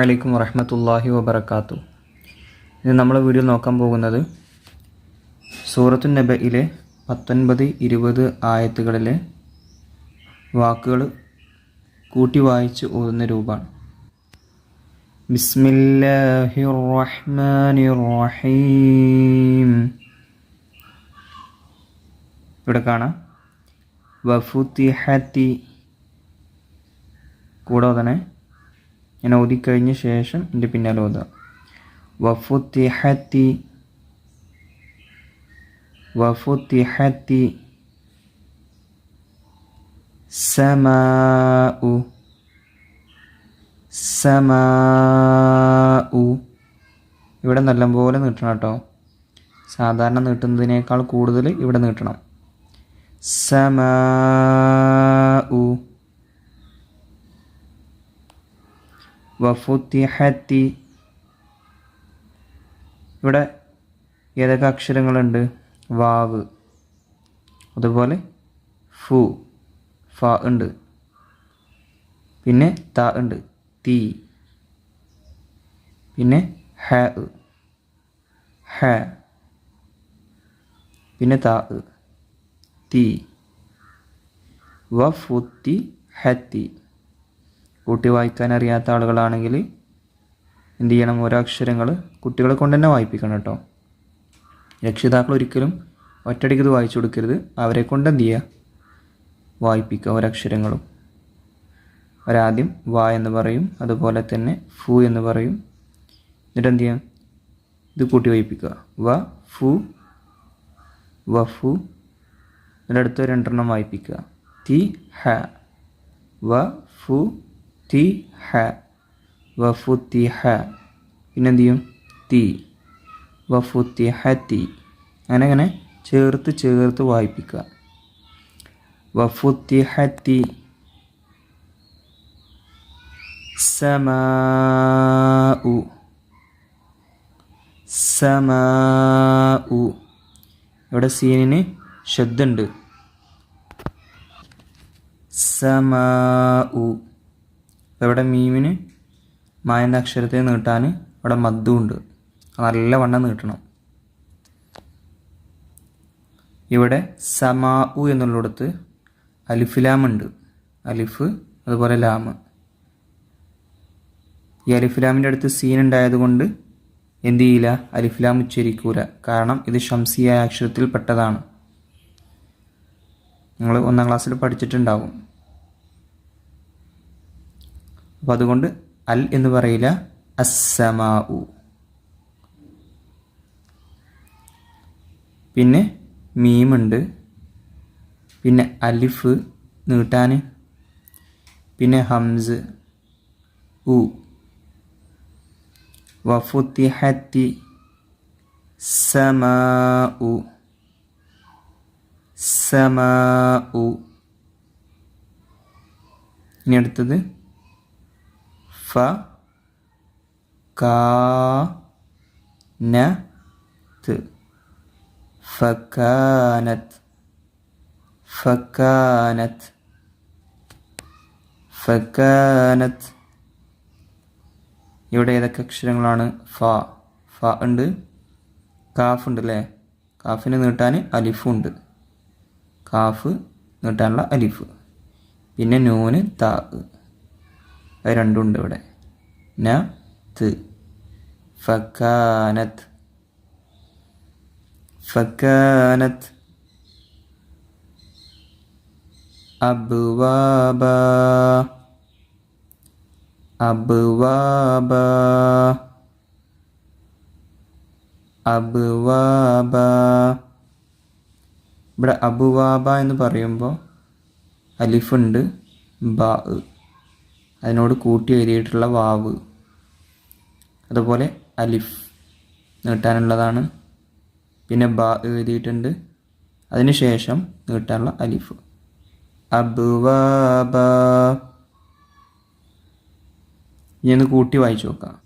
വലൈക്കും വറഹമത്തല്ലാഹി വബർക്കാത്തു ഇത് നമ്മൾ വീഡിയോ നോക്കാൻ പോകുന്നത് സൂറത്തു നബയിലെ പത്തൊൻപത് ഇരുപത് ആയത്തുകളിലെ വാക്കുകൾ കൂട്ടി വായിച്ച് ഓതുന്ന രൂപമാണ്. ബിസ്മില്ലാഹി റഹ്മാനി റഹീം ഇവിടെ കാണാം. വഫുത്തിഹത്തി. കൂടെ തന്നെ ഞാൻ ഓതിക്കഴിഞ്ഞ ശേഷം എന്റെ പിന്നാലെ ഓതുക വഫുത്തിഹത്തി വഫുത്തിഹത്തി സമാഉ സമാഉ. ഇവിടെ നല്ലപോലെ നീട്ടണം കേട്ടോ. സാധാരണ നീട്ടുന്നതിനേക്കാൾ കൂടുതൽ ഇവിടെ നീട്ടണം. സമാഉ. വഫുത്തിഹത്തി. ഇവിടെ ഏതൊക്കെ അക്ഷരങ്ങളുണ്ട്? വാവ്. അതുപോലെ ഫു ഫ ഉണ്ട്. പിന്നെ ത ഉണ്ട്. തീ. പിന്നെ ഹ ഹ. പിന്നെ ത തീ. വഫുത്തി ഹത്തി കൂട്ടി വായിക്കാൻ അറിയാത്ത ആളുകളാണെങ്കിൽ എന്ത് ചെയ്യണം? ഓരോ അക്ഷരങ്ങൾ കുട്ടികളെ കൊണ്ട് തന്നെ വായിപ്പിക്കണം കേട്ടോ. രക്ഷിതാക്കൾ ഒരിക്കലും ഒറ്റയടിക്ക് ഇത് വായിച്ചു കൊടുക്കരുത്. അവരെ കൊണ്ട് എന്ത് ചെയ്യുക? വായിപ്പിക്കുക ഒരക്ഷരങ്ങളും അവരാദ്യം വ എന്ന് പറയും അതുപോലെ തന്നെ ഫു എന്ന് പറയും. എന്നിട്ട് എന്ത് ചെയ്യാം? ഇത് കൂട്ടി വായിപ്പിക്കുക വ ഫു വ ഫു. എന്നിട്ട് അടുത്ത രണ്ടെണ്ണം വായിപ്പിക്കുക. തി ഹ വ ഫു തി ഹ വഫു തി. ഹ പിന്നെന്ത് ചെയ്യും തി വഫു തി ഹ തി അങ്ങനെ അങ്ങനെ ചേർത്ത് ചേർത്ത് വായിപ്പിക്കുക. വഫു തി ഹ തി സമാഉ. സമാഉ. ഇവിടെ സീനിന് ശബ്ദമുണ്ട് സമാഉ. ഇവിടെ മീമിന് മായന്റെ അക്ഷരത്തെ നീട്ടാൻ ഇവിടെ മദ്ദുണ്ട് നല്ല വണ്ണം നീട്ടണം. ഇവിടെ സമാഉ എന്നുള്ളിടത്ത് എന്നുള്ളടത്ത് അലിഫ് അതുപോലെ ലാമ് ഈ അലിഫ് ലാമിന്റെ അടുത്ത് സീൻ ഉണ്ടായതുകൊണ്ട് എന്ത് ചെയ്യില്ല അലിഫ് ലാം ഉച്ചരിക്കൂല. കാരണം ഇത് ഷംസിയായ അക്ഷരത്തിൽ പെട്ടതാണ്. നിങ്ങൾ ഒന്നാം ക്ലാസ്സിൽ പഠിച്ചിട്ടുണ്ടാവും. അപ്പോൾ അതുകൊണ്ട് അൽ എന്ന് പറയില്ല. അസ്സമാഉ. പിന്നെ മീമുണ്ട്. പിന്നെ അലിഫ് നീട്ടാൻ പിന്നെ ഹംസ് ഉ. വഫുത്തിഹത്തി സമാ ഉ സമാ ഉ ഇനി അടുത്തത് ഫ കാനത്ത് ഫക്കാനത്ത് ഫക്കാനത്ത് ഫക്കാനത്ത് ഇവിടെ ഏതൊക്കെ അക്ഷരങ്ങളാണ്? ഫ. ഫ ഉണ്ട്. കാഫ് ഉണ്ട് അല്ലേ? കാഫിന് നീട്ടാൻ അലിഫ് ഉണ്ട്. കാഫ് നീട്ടാനുള്ള അലിഫ്. പിന്നെ നൂന് താ അത് രണ്ടും ഉണ്ട് ഇവിടെ. ന ത്. ഫക്കാനത്ത് ഫക്കാനത്ത് അബ്വാബ. അബ്വാബ. അബ്വാബ. ഇവിടെ അബുവാബ എന്ന് പറയുമ്പോൾ അലിഫുണ്ട് ബ അതിനോട് കൂട്ടി എഴുതിയിട്ടുള്ള വാവ്. അതുപോലെ അലിഫ് നീട്ടാനുള്ളതാണ്. പിന്നെ ബ എഴുതിയിട്ടുണ്ട്. അതിനുശേഷം നീട്ടാനുള്ള അലിഫ്. അബുവാബ. ഇനി ഒന്ന് കൂട്ടി വായിച്ചു നോക്കാം.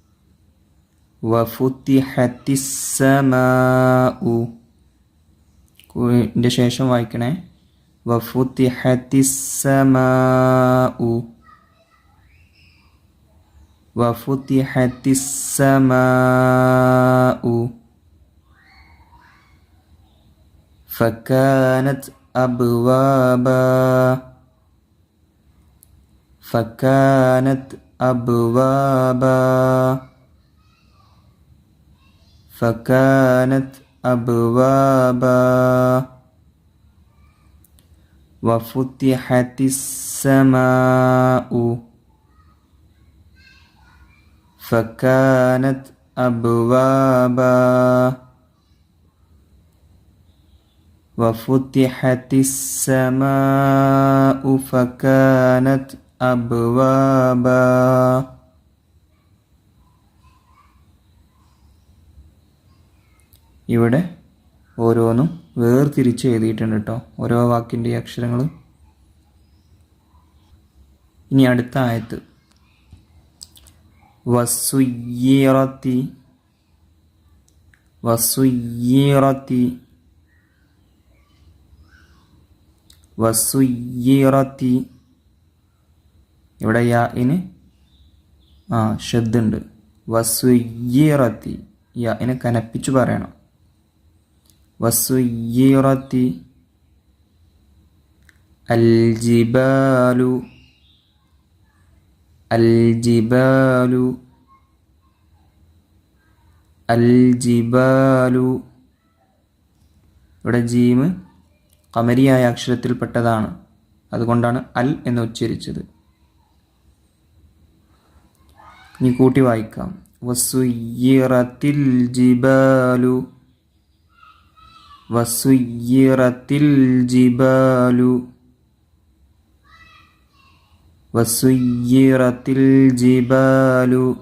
വഫുത്തിഹത്തിസ്സമാഉ. ന്റെ ശേഷം വായിക്കണേ. വഫുത്തിഹത്തിസ്സമാഉ. وفتحت السماء فكانت أبوابا فكانت أبوابا فكانت أبوابا وفتحت السماء فكانت أبوابا وفتحت السماء فكانت أبوابا ഇവിടെ ഓരോന്നും വേർതിരിച്ച് എഴുതിയിട്ടുണ്ട് കേട്ടോ ഓരോ വാക്കിൻ്റെ അക്ഷരങ്ങൾ ഇനി അടുത്ത ആയത്ത് വസുയ്യറത്തി വസുയ്യറത്തി വസുയ്യറത്തി. ഇവിടെ യാ? ഇന്? ആ ഷദ്ദുണ്ട്. വസുയ്യറത്തി. യാഇനെ കനപ്പിച്ചു പറയണം. വസുയ്യറത്തി. അൽജിബാലു അൽജിബാലു അൽജിബാലു ഇവിടെ ജീമ് കമരിയായ അക്ഷരത്തിൽപ്പെട്ടതാണ്. അതുകൊണ്ടാണ് അൽ എന്ന് ഉച്ചരിച്ചത്. ഇനി കൂട്ടി വായിക്കാം. വസുയ്യറത്തിൽ ജിബാലു വസുയ്യറത്തിൽ ജിബാലു. വസുയ്യറത്തിൽ ജിബാലു.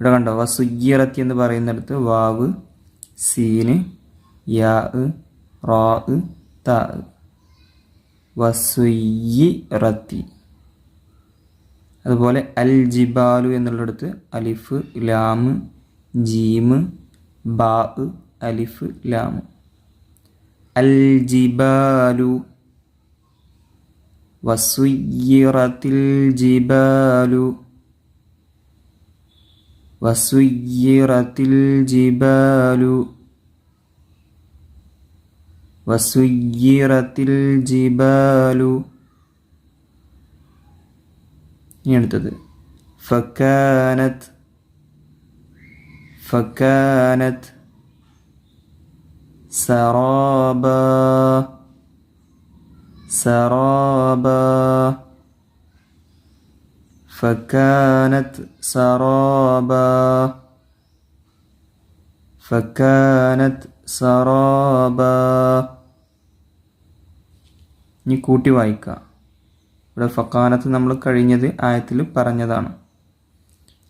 ഇവിടെ കണ്ടോ? വസുയ്യിറത്തി എന്ന് പറയുന്നിടത്ത് വാവ് സീന് യാ റാ ത വസുയ്യിറത്തി അതുപോലെ അൽ ജിബാലു എന്നുള്ളിടത്ത് അലിഫ് ലാമ് ജീമ് ബാ അലിഫ് ലാമ് അൽ ജിബാലു. വസുയ്യിറത്തിൽ ജിബാലു വസുയ്യിറത്തിൽ ജിബാലു വസുയ്യിറത്തിൽ ജിബാലു ഇനി അടുത്തത് ഫക്കാനത്ത് فكانت سرابا سرابا فكانت سرابا فكانت سرابا ഇനി കൂട്ടി വായിക്കാം ഇവിടെ ഫക്കാനത്ത് നമ്മൾ കഴിഞ്ഞത് ആയത്തിൽ പറഞ്ഞതാണ്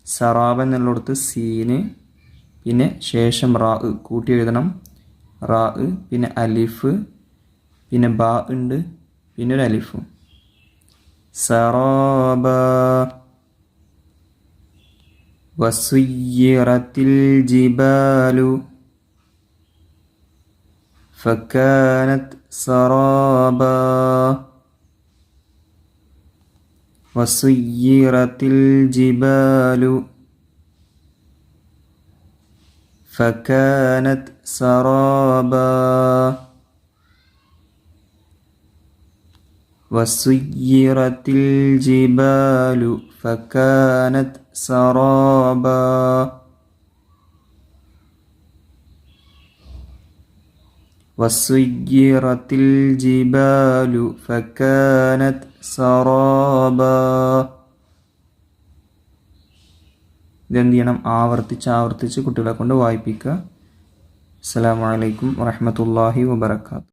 സറാബ് എന്നുള്ളിടത്ത് സീന് പിന്നെ ശേഷം റാ കൂട്ടി എഴുതണം റാ പിന്നെ അലിഫ് പിന്നെ ബാ ഉണ്ട് പിന്നെ ഒരു അലിഫും സറാബ വസുയ്യറത്തിൽ ജിബാലു فكانت سرابا وسيرت الجبال فكانت سرابا وسيرت الجبال فكانت سرابا وسيرت الجبال فكانت سرابا ഇതെന്ത് ചെയ്യണം ആവർത്തിച്ച് ആവർത്തിച്ച് കുട്ടികളെ കൊണ്ട് വായിപ്പിക്കുക അസ്സാം വലൈക്കും വറഹമത്തല്ലാഹി വബർക്കാത്തു